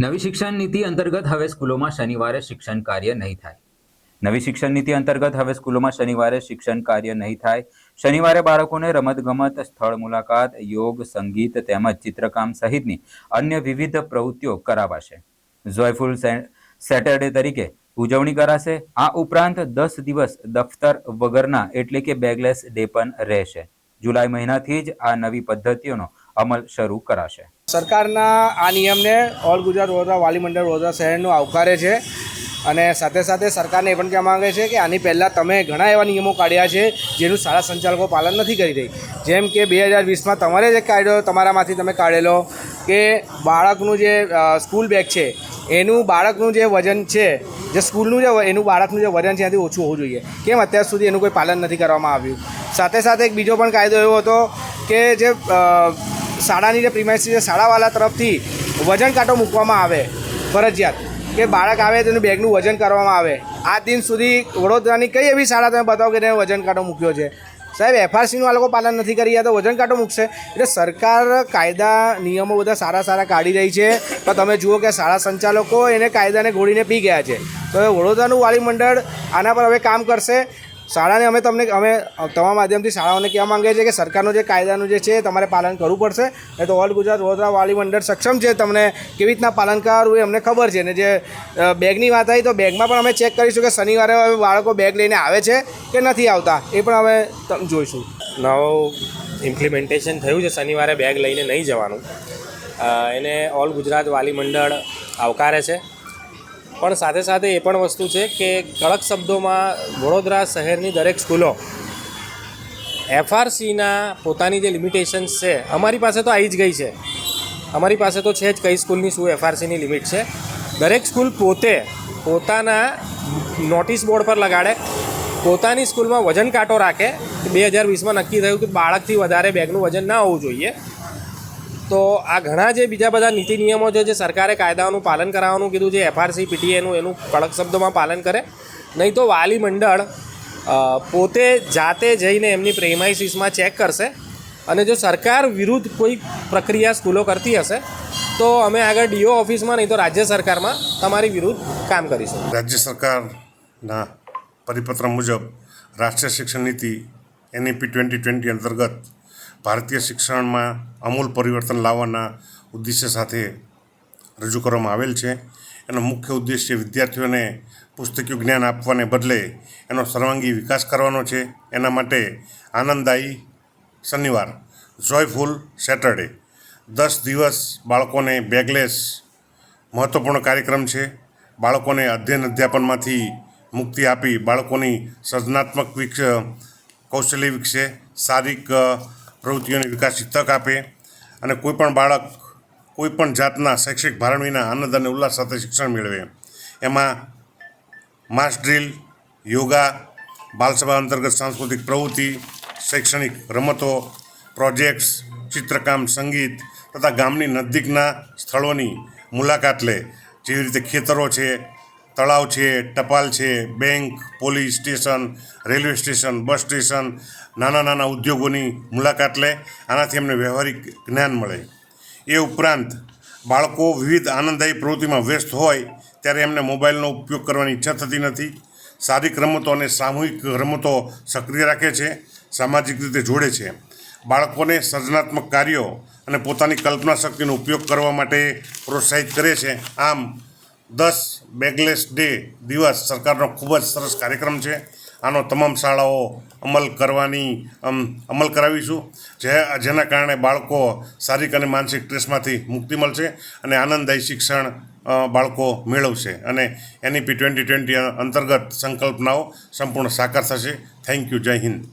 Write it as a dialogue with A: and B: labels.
A: નવી શિક્ષણ નીતિ અંતર્ગત હવે સ્કૂલોમાં શનિવારે શિક્ષણ કાર્ય નહીં થાય. નવી શિક્ષણ નીતિ અંતર્ગત હવે સ્કૂલોમાં શનિવારે શિક્ષણ કાર્ય નહીં થાય. શનિવારે બાળકોને રમતગમત, સ્થળ મુલાકાત, યોગ, સંગીત તેમજ ચિત્રકામ સહિતની અન્ય વિવિધ પ્રવૃત્તિઓ કરાવાશે. જોયફુલ સેટરડે તરીકે ઉજવણી કરાશે. આ ઉપરાંત દસ દિવસ દફતર વગરના એટલે કે બેગલેસ ડે પણ રહેશે. જુલાઈ મહિનાથી જ આ નવી પદ્ધતિઓનો અમલ શરૂ કરાશે.
B: સરકારના આ નિયમને ઓલ ગુજરાત વડોદરા વાલી મંડળ વડોદરા શહેરનું આવકારે છે અને સાથે સાથે સરકારને એ પણ કહેવા માંગે છે કે આની પહેલાં તમે ઘણા એવા નિયમો કાઢ્યા છે જેનું શાળા સંચાલકો પાલન નથી કરી રહી. જેમ કે બે હજાર વીસમાં તમારે જે કાયદો તમારામાંથી તમે કાઢેલો કે બાળકનું જે સ્કૂલ બેગ છે, એનું બાળકનું જે વજન છે, જે સ્કૂલનું જે, એનું બાળકનું જે વજન છે એનાથી ઓછું હોવું જોઈએ. કેમ અત્યાર સુધી એનું કોઈ પાલન નથી કરવામાં આવ્યું? સાથે સાથે એક બીજો પણ કાયદો એવો હતો કે જે શાળાની જે પ્રિમાઇસી છે શાળાવાળા તરફથી વજન કાંટો મૂકવામાં આવે, ફરજિયાત, કે બાળક આવે તેનું બેગનું વજન કરવામાં આવે. આ દિન સુધી વડોદરાની કઈ એવી શાળા તમે બતાવો કે તેને વજન કાંટો મૂક્યો છે? સાહેબ એફઆરસીનું આ લોકો પાલન નથી કરી રહ્યા, તો વજન કાંટો મૂકશે. એટલે સરકાર કાયદા નિયમો બધા સારા સારા કાઢી રહી છે. તો તમે જુઓ કે શાળા સંચાલકો એને કાયદાને ઘોડીને પી ગયા છે. તો વડોદરાનું વાલી મંડળ આના પર હવે કામ કરશે. શાળાને અમે તમને, અમે તમારા માધ્યમથી શાળાઓને કહેવા માંગીએ છીએ કે સરકારનું જે કાયદાનું જે છે તમારે પાલન કરવું પડશે. એ તો ઓલ ગુજરાત વડોદરા વાલી મંડળ સક્ષમ છે તમને કેવી રીતના પાલન કરવું એ અમને ખબર છે. ને જે બેગની વાત આવી તો બેગમાં પણ અમે ચેક કરીશું કે શનિવારે બાળકો બેગ લઈને આવે છે કે નથી આવતા. એ પણ અમે જોઈશું.
C: નવું ઇમ્પ્લિમેન્ટેશન થયું છે શનિવારે બેગ લઈને નહીં જવાનું. એને ઓલ ગુજરાત વાલી મંડળ આવકારે છે. પણ સાથે સાથે એ પણ વસ્તુ છે કે કડક શબ્દોમાં વડોદરા શહેરની દરેક સ્કૂલો એફઆરસીના પોતાની જે લિમિટેશન્સ છે, અમારી પાસે તો આવી જ ગઈ છે. અમારી પાસે તો છે જ કઈ સ્કૂલની શું એફઆરસીની લિમિટ છે. દરેક સ્કૂલ પોતે પોતાના નોટિસ બોર્ડ પર લગાડે, પોતાની સ્કૂલમાં વજન કાંટો રાખે બે હજાર વીસમાં નક્કી થયું કે બાળકથી વધારે બેગનું વજન ના હોવું જોઈએ. તો આ ઘણા જે બીજા બધા નીતિ નિયમો છે, જે સરકારે કાયદાઓનું પાલન કરાવવાનું કીધું છે એફઆરસી પીટીએનું એનું કડક શબ્દોમાં પાલન કરે. નહીં તો વાલી મંડળ પોતે જાતે જઈને એમની પ્રેમાઇસીસમાં ચેક કરશે અને જો સરકાર વિરુદ્ધ કોઈ પ્રક્રિયા સ્કૂલો કરતી હશે, તો અમે આગળ ડીઓ ઓફિસમાં નહીં તો રાજ્ય સરકારમાં તમારી વિરુદ્ધ કામ કરીશું.
D: રાજ્ય સરકારના પરિપત્ર મુજબ રાષ્ટ્રીય શિક્ષણ નીતિ એનઈપી ટ્વેન્ટી ટ્વેન્ટી અંતર્ગત ભારતીય શિક્ષણમાં અમૂલ પરિવર્તન લાવવાના ઉદ્દેશ્ય સાથે રજૂ કરવામાં આવેલ છે. એનો મુખ્ય ઉદ્દેશ્ય વિદ્યાર્થીઓને પુસ્તકીય જ્ઞાન આપવાને બદલે એનો સર્વાંગી વિકાસ કરવાનો છે. એના માટે આનંદદાયી શનિવાર જોયફુલ સેટરડે દસ દિવસ બાળકોને બેગલેસ મહત્ત્વપૂર્ણ કાર્યક્રમ છે. બાળકોને અધ્યયન અધ્યાપનમાંથી મુક્તિ આપી બાળકોની સર્જનાત્મક વિકસ કૌશલ્ય વિકસે, શારીરિક પ્રવૃત્તિઓની વિકાસની તક આપે અને કોઈપણ બાળક કોઈપણ જાતના શૈક્ષણિક ભારણ વિના આનંદ અને ઉલ્લાસ સાથે શિક્ષણ મેળવે. એમાં માસ ડ્રીલ, યોગા, બાલસભા અંતર્ગત સાંસ્કૃતિક પ્રવૃત્તિ, શૈક્ષણિક રમતો, પ્રોજેક્ટ્સ, ચિત્રકામ, સંગીત તથા ગામની નજીકના સ્થળોની મુલાકાત લે. જેવી રીતે ખેતરો છે તળાવ છે, ટપાલ છે, bank, police station, railway station, bus station, નાના નાના ઉદ્યોગોની મુલાકાત લે. આનાથી એમને વ્યવહારિક જ્ઞાન મળે. એ ઉપરાંત બાળકો વિવિધ આનંદદાયી પ્રવૃત્તિમાં વ્યસ્ત હોય ત્યારે એમને મોબાઈલનો ઉપયોગ કરવાની ઈચ્છા થતી નથી. શારીરિક રમતો અને સામૂહિક રમતો સક્રિય રાખે છે, સામાજિક રીતે જોડે છે. બાળકોને સર્જનાત્મક કાર્યો અને પોતાની કલ્પના શક્તિનો ઉપયોગ કરવા માટે પ્રોત્સાહિત કરે છે. આમ દસ બેગલેસ ડે દિવસ સરકારનો ખૂબ જ સરસ કાર્યક્રમ છે. આનો તમામ શાળાઓ અમલ કરવાની અમ, અમલ કરાવીશું. જે જેના કારણે બાળકો શારીરિક અને માનસિક સ્ટ્રેસમાંથી મુક્તિ મળશે અને આનંદદાયી શિક્ષણ બાળકો મેળવશે. અને એનઈપી ટ્વેન્ટી ટ્વેન્ટી અંતર્ગત સંકલ્પનાઓ સંપૂર્ણ સાકાર થશે. Thank you. જય હિન્દ.